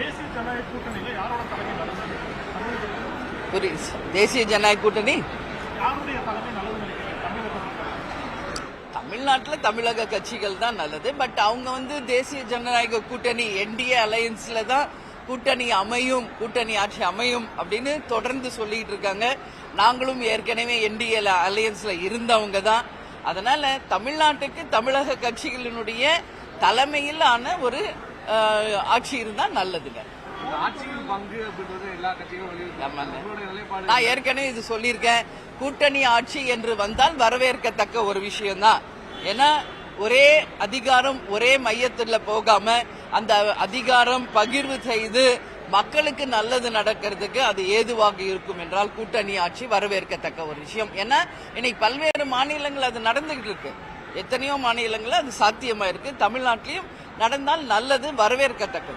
தேசிய ஜனநாயக கூட்டணியில யாரோட தலைமை நல்லது புரியுது தேசிய ஜனநாயக கூட்டணி? யாருடைய தலைமை நல்லது நினைக்கிறீங்க? தமிழகத்தில் தமிழ்நாட்டில் தமிழக கட்சிகள் தான் நல்லது. பட் அவங்க வந்து தேசிய ஜனநாயக கூட்டணி என்டிஏ அலையன்ஸ்ல தான் கூட்டணி அமையும் கூட்டணி ஆட்சி அமையும் அப்படின்னு தொடர்ந்து சொல்லிட்டு இருக்காங்க. நாங்களும் ஏற்கனவே என்டிஏ அலையன்ஸ்ல இருந்தவங்க தான். அதனால தமிழ்நாட்டுக்கு தமிழக கட்சிகளினுடைய தலைமையில் ஆன ஒரு ஆட்சி இருந்தா நல்லதுங்க. நான் ஏற்கனவே இது சொல்லியிருக்கேன். கூட்டணி ஆட்சி என்று வந்தால் வரவேற்கத்தக்க ஒரு விஷயம்தான். ஏன்னா ஒரே அதிகாரம் ஒரே மையத்துல போகாம அந்த அதிகாரம் பகிர்வு செய்து மக்களுக்கு நல்லது நடக்கிறதுக்கு அது ஏதுவாக இருக்கும் என்றால் கூட்டணி ஆட்சி வரவேற்கத்தக்க ஒரு விஷயம். ஏன்னா இன்னைக்கு பல்வேறு மாநிலங்கள் அது நடந்துகிட்டு இருக்கு. எத்தனையோ மாநிலங்கள் அது சாத்தியமா இருக்கு. தமிழ்நாட்டிலையும் நடந்தால் நல்லது வரவேற்கத்தக்கது.